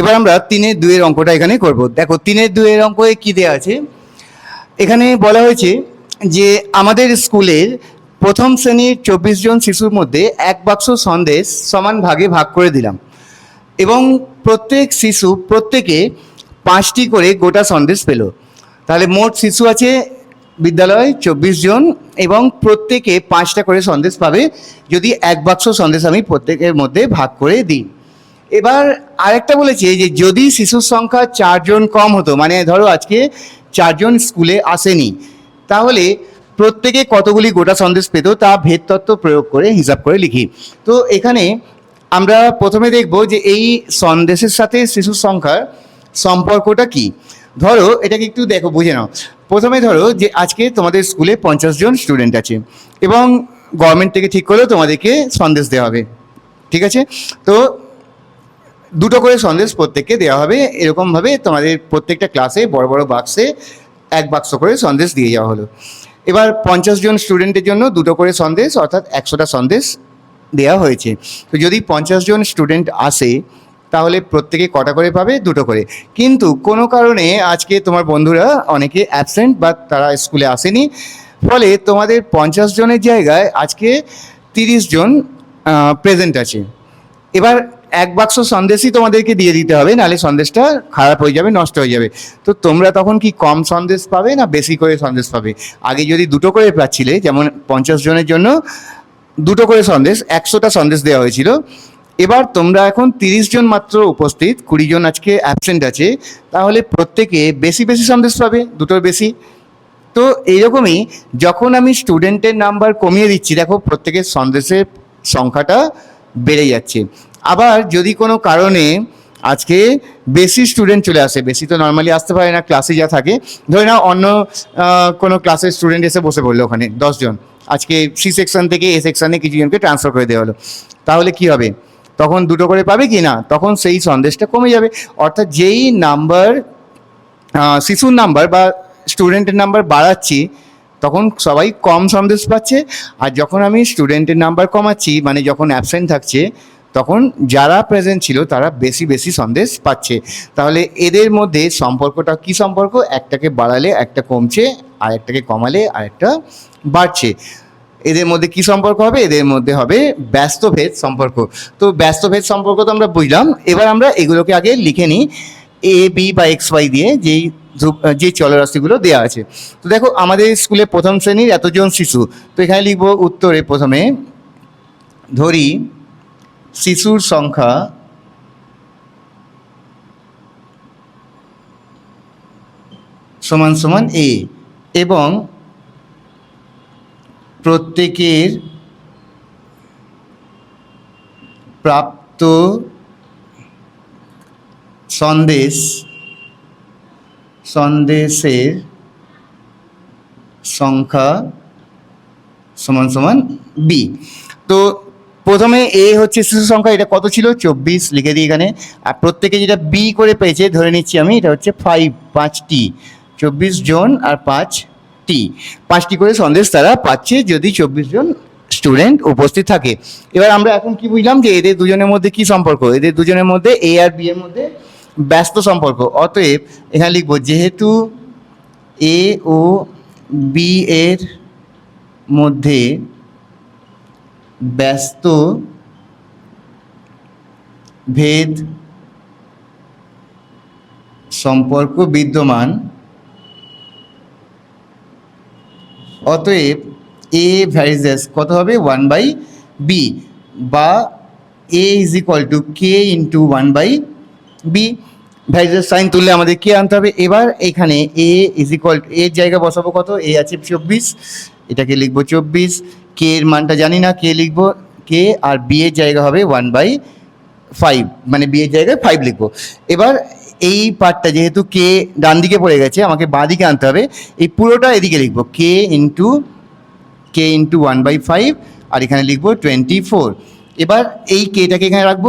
এবার আমরা তিনের দুয়ের অঙ্কটা এখানে করব। দেখো, তিনের দুয়ের অঙ্কে কি দেওয়া আছে? এখানে বলা হয়েছে যে আমাদের স্কুলের প্রথম শ্রেণির চব্বিশ জন শিশুর মধ্যে এক বাক্স সন্দেশ সমান ভাগে ভাগ করে দিলাম। এবং প্রত্যেক শিশু প্রত্যেকে পাঁচটি করে গোটা সন্দেশ পেল। তাহলে মোট শিশু আছে বিদ্যালয় চব্বিশ জন এবং প্রত্যেকে পাঁচটা করে সন্দেশ পাবে যদি এক বাক্স সন্দেশ আমি প্রত্যেকের মধ্যে ভাগ করে দিই। এবার আরেকটা বলেছে যে যদি শিশুর সংখ্যা চারজন কম হতো মানে ধরো আজকে চারজন স্কুলে আসেনি, তাহলে প্রত্যেকে কতগুলি গোটা সন্দেশ পেত তা ভেদ তত্ত্ব প্রয়োগ করে হিসাব করে লিখি। তো এখানে আমরা প্রথমে দেখব যে এই সন্দেশের সাথে শিশুর সংখ্যার সম্পর্কটা কি। ধরো, এটাকে একটু দেখো, বুঝে নাও। প্রথমে ধরো যে আজকে তোমাদের স্কুলে পঞ্চাশ জন স্টুডেন্ট আছে এবং গভর্নমেন্ট থেকে ঠিক করলেও তোমাদেরকে সন্দেশ দেওয়া হবে। ঠিক আছে? তো দুটো করে সন্দেশ প্রত্যেককে দেওয়া হবে। এরকমভাবে তোমাদের প্রত্যেকটা ক্লাসে বড় বড় বাক্সে এক বাক্স করে সন্দেশ দিয়ে যাওয়া হলো। এবার পঞ্চাশ জন স্টুডেন্টের জন্য দুটো করে সন্দেশ অর্থাৎ একশোটা সন্দেশ দেওয়া হয়েছে। তো যদি পঞ্চাশ জন স্টুডেন্ট আসে, তাহলে প্রত্যেকে কটা করে পাবে? দুটো করে। কিন্তু কোনো কারণে আজকে তোমার বন্ধুরা অনেকে অ্যাবসেন্ট বা তারা স্কুলে আসেনি। ফলে তোমাদের পঞ্চাশ জনের জায়গায় আজকে তিরিশ জন প্রেজেন্ট আছে। এবার এক বাক্স সন্দেশই তোমাদেরকে দিয়ে দিতে হবে, নাহলে সন্দেশটা খারাপ হয়ে যাবে, নষ্ট হয়ে যাবে। তো তোমরা তখন কি কম সন্দেশ পাবে না বেশি করে সন্দেশ পাবে? আগে যদি দুটো করে পাচ্ছিলে, যেমন পঞ্চাশ জনের জন্য দুটো করে সন্দেশ, একশোটা সন্দেশ দেওয়া হয়েছিল। এবার তোমরা এখন তিরিশ জন মাত্র উপস্থিত, কুড়ি জন আজকে অ্যাবসেন্ট আছে, তাহলে প্রত্যেকে বেশি বেশি সন্দেশ পাবে, দুটোর বেশি। তো এইরকমই যখন আমি স্টুডেন্টের নাম্বার কমিয়ে দিচ্ছি, দেখো প্রত্যেকের সন্দেশের সংখ্যাটা বেড়ে যাচ্ছে। আবার যদি কোনো কারণে আজকে বেশি স্টুডেন্ট চলে আসে, বেশি তো নর্মালি আসতে পারে না ক্লাসে যা থাকে, ধরে নাও অন্য কোনো ক্লাসের স্টুডেন্ট এসে বসে পড়ল ওখানে দশজন আজকে সি সেকশন থেকে এ সেকশনে কিছুজনকে ট্রান্সফার করে দেওয়া হলো, তাহলে কি হবে? তখন দুটো করে পাবে কি না? তখন সেই সন্দেশটা কমে যাবে, অর্থাৎ যেই নাম্বার শিশুর নাম্বার বা স্টুডেন্টের নাম্বার বাড়াচ্ছি, তখন সবাই কম সন্দেশ পাচ্ছে, আর যখন আমি স্টুডেন্টের নাম্বার কমাচ্ছি মানে যখন অ্যাবসেন্ট থাকছে তখন যারা প্রেজেন্ট ছিল, তারা বেশি বেশি সন্দেশ পাচ্ছে। তাহলে এদের মধ্যে সম্পর্কটা কি সম্পর্ক? একটাকে বাড়ালে একটা কমছে, আর একটাকে কমালে আর একটা বাড়ছে। এদের মধ্যে কি সম্পর্ক হবে? এদের মধ্যে হবে ব্যস্তভেদ সম্পর্ক। তো ব্যস্তভেদ সম্পর্ক তো আমরা বুঝলাম। এবার আমরা এগুলোকে আগে লিখে নিই। এ বি বা এক্স ওয়াই দিয়ে যেই যে চলরাশিগুলো দেওয়া আছে। তো দেখো, আমাদের স্কুলে প্রথম শ্রেণির এতজন শিশু। তো এখানে লিখব উত্তরে প্রথমে। ধরি শিশুর সংখ্যা সমান সমান এ এবং প্রত্যেকের প্রাপ্ত সন্দেশ, সন্দেশের সংখ্যা সমান সমান বি তো প্রথমে এ হচ্ছে শিশু সংখ্যা, এটা কত ছিল? চব্বিশ, লিখে দিই এখানে। আর প্রত্যেকে যেটা বি করে পেয়েছে, ধরে নিচ্ছি আমি, এটা হচ্ছে ফাইভ পাঁচটি। চব্বিশ জন আর পাঁচ টি পাঁচটি করে সন্দেশ তারা পাচ্ছে যদি চব্বিশ জন স্টুডেন্ট উপস্থিত থাকে। এবার আমরা এখন কি বুঝলাম যে এদের দুজনের মধ্যে কি সম্পর্ক? এদের দুজনের মধ্যে এ আর বি এর মধ্যে ব্যস্ত সম্পর্ক। অতএব এখানে লিখব, যেহেতু এ ও বি এর মধ্যে ব্যস্ত ভেদ সম্পর্ক বিদ্যমান। অতএব এ ভ্যারিজেস কত হবে? ওয়ান বাই বি বা a is equal to k into one by b varies as sign তুললে আমাদের কে আনতে হবে? এবার এখানে এ ইজ ইকুয়াল এর জায়গা বসাবো কত? এ আছে চব্বিশ, এটাকে লিখব চব্বিশ। কে এর মানটা জানি না, কে লিখব, কে আর বি এর জায়গা হবে ওয়ান বাই ফাইভ মানে বি এর জায়গায় ফাইভ লিখব। এবার এই পার্টটা যেহেতু কে ডান দিকে পড়ে গেছে, আমাকে বাঁ দিকে আনতে হবে, এই পুরোটা এদিকে লিখব, k into k into one by five আর এখানে লিখব টোয়েন্টি ফোর এবার এই কেটাকে এখানে রাখব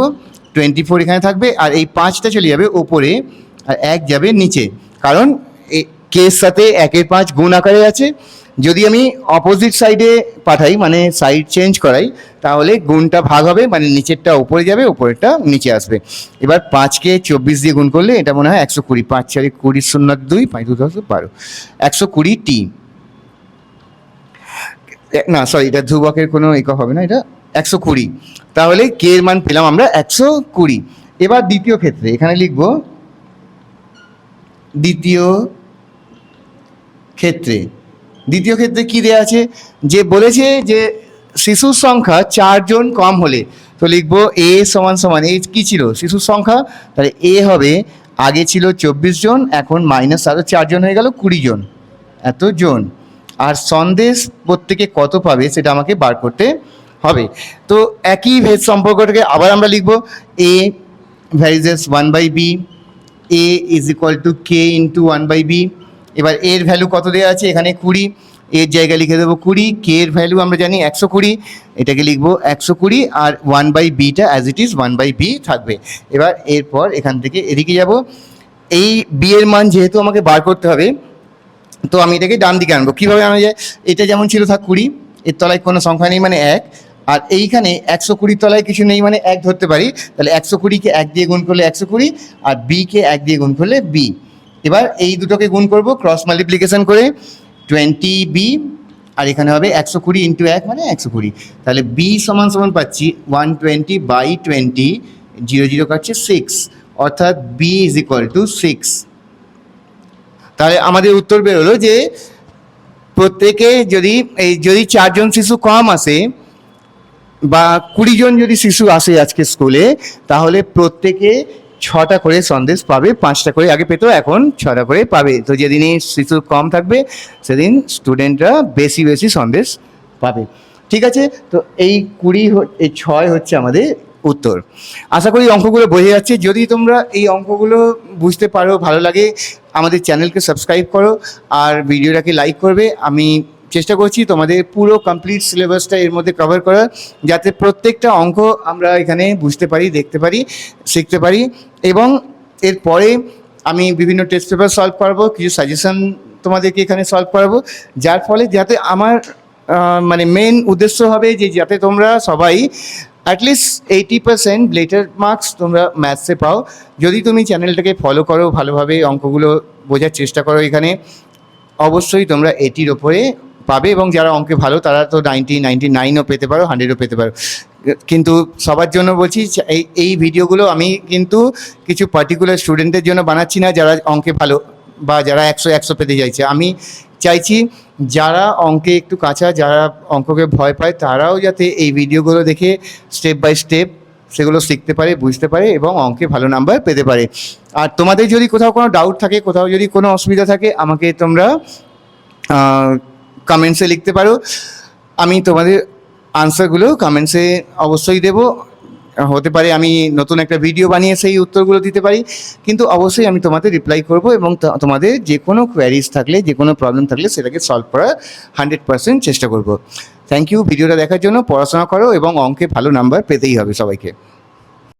টোয়েন্টি ফোর এখানে থাকবে, আর এই পাঁচটা চলে যাবে ওপরে, আর এক যাবে নিচে। কারণ এ- কে এর সাথে একের পাঁচ গুণ আকারে আছে। যদি আমি অপোজিট সাইডে পাঠাই মানে সাইড চেঞ্জ করাই, তাহলে গুণটা ভাগ হবে মানে নিচেরটা উপরে যাবে, উপরেরটা নিচে আসবে। এবার পাঁচকে চব্বিশ দিয়ে গুণ করলে এটা মনে হয় একশো কুড়ি। পাঁচ চারি কুড়ি শূন্য দুই, পাঁচ দু দশ বারো। একশো কুড়ি টি না সরি এটা ধ্রুবকের কোনো একক হবে না, এটা একশো কুড়ি। তাহলে কে এর মান পেলাম আমরা একশো কুড়ি। এবার দ্বিতীয় ক্ষেত্রে, এখানে লিখব, দ্বিতীয় ক্ষেত্রে। দ্বিতীয় ক্ষেত্রে কি দেওয়া আছে? যে বলেছে যে শিশুর সংখ্যা চারজন কম হলে, তো লিখব এ সমান সমান, এ কী ছিল? শিশুর সংখ্যা, তাহলে এ হবে, আগে ছিল চব্বিশ জন এখন মাইনাস আরও চারজন হয়ে গেল কুড়ি জন এত জন আর সন্দেশ প্রত্যেকে কত পাবে সেটা আমাকে বার করতে হবে। তো একই ভেদ সম্পর্কটাকে আবার আমরা লিখব, a varies as one by b, a is equal to k into one by b এবার এর ভ্যালু কত দেওয়া আছে? এখানে কুড়ি। এর জায়গায় লিখে দেবো কুড়ি। কে এর ভ্যালু আমরা জানি একশো কুড়ি। এটাকে লিখব একশো কুড়ি আর one by beta as it is one by b থাকবে। এবার এরপর এখান থেকে এদিকে যাব। এই বি এর মান যেহেতু আমাকে বার করতে হবে, তো আমি এটাকে ডান দিকে আনব। কীভাবে আনা যায়? এটা যেমন ছিল থাক কুড়ি, এর তলায় কোনো সংখ্যা নেই মানে এক। আর এইখানে একশো কুড়ির তলায় কিছু নেই মানে এক ধরতে পারি। তাহলে একশো কুড়িকে এক দিয়ে গুণ করলে একশো কুড়ি আর বিকে এক দিয়ে গুণ করলে বি এবার এই দুটোকে গুণ করব ক্রস মাল্টিপ্লিকেশন করে টোয়েন্টি বি আর এখানে হবে একশো কুড়ি ইন্টু এক মানে একশো কুড়ি। তাহলে বি সমান সমান পাচ্ছি one twenty by twenty zero zero কাটছে সিক্স অর্থাৎ b is equal to six তাহলে আমাদের উত্তর বেরোলো যে প্রত্যেকে যদি এই, যদি চারজন শিশু কম আসে বা কুড়ি জন যদি শিশু আসে আজকে স্কুলে তাহলে প্রত্যেকে ছটা করে সন্দেশ পাবে, পাঁচটা করে আগে পেতো, এখন ছটা করে পাবে। তো যেদিনই শিশু কম থাকবে, সেদিন স্টুডেন্টরা বেশি বেশি সন্দেশ পাবে। ঠিক আছে? তো এই কুড়ি এই ছয় হচ্ছে আমাদের উত্তর। আশা করি অঙ্কগুলো বোঝা যাচ্ছে। যদি তোমরা এই অঙ্কগুলো বুঝতে পারো, ভালো লাগে, আমাদের চ্যানেলকে সাবস্ক্রাইব করো, আর ভিডিওটাকে লাইক করবে। আমি চেষ্টা করছি তোমাদের পুরো কমপ্লিট সিলেবাসটা এর মধ্যে কভার করার, যাতে প্রত্যেকটা অঙ্ক আমরা এখানে বুঝতে পারি, দেখতে পারি, শিখতে পারি। এবং এরপরে আমি বিভিন্ন টেস্ট পেপার সলভ করব, কিছু সাজেশন তোমাদেরকে এখানে সলভ করাবো। যার ফলে যাতে আমার মানে মেন উদ্দেশ্য হবে যে যাতে তোমরা সবাই at least eighty percent letter marks তোমরা ম্যাথসে পাও। যদি তুমি চ্যানেলটাকে ফলো করো, ভালোভাবে অঙ্কগুলো বোঝার চেষ্টা করো এখানে, অবশ্যই তোমরা এটির ওপরে পাবে এবং যারা অঙ্কে ভালো, তারা তো নাইনটি নাইনটি নাইনও পেতে পারো হান্ড্রেডও পেতে পারো। কিন্তু সবার জন্য বলছি, এই এই ভিডিওগুলো আমি কিন্তু কিছু পার্টিকুলার স্টুডেন্টের জন্য বানাচ্ছি না, যারা অঙ্কে ভালো বা যারা একশো একশো পেতে চাইছে। আমি চাইছি যারা অঙ্কে একটু কাঁচা, যারা অঙ্ককে ভয় পায়, তারাও যাতে এই ভিডিওগুলো দেখে স্টেপ বাই স্টেপ সেগুলো শিখতে পারে, বুঝতে পারে এবং অঙ্কে ভালো নাম্বার পেতে পারে। আর তোমাদের যদি কোথাও কোনো ডাউট থাকে, কোথাও যদি কোনো অসুবিধা থাকে, আমাকে তোমরা কমেন্টসে লিখতে পারো। আমি তোমাদের আনসারগুলো কমেন্টসে অবশ্যই দেব। হতে পারে আমি নতুন একটা ভিডিও বানিয়ে সেই উত্তরগুলো দিতে পারি। কিন্তু অবশ্যই আমি তোমাদের রিপ্লাই করব এবং তোমাদের যে কোনো কোয়ারিজ থাকলে, যে কোনো প্রবলেম থাকলে সেটাকে সলভ করার হান্ড্রেড পার্সেন্ট চেষ্টা করব। থ্যাংক ইউ ভিডিওটা দেখার জন্য, পড়াশোনা করো এবং অঙ্কে ভালো নাম্বার পেতেই হবে সবাইকে।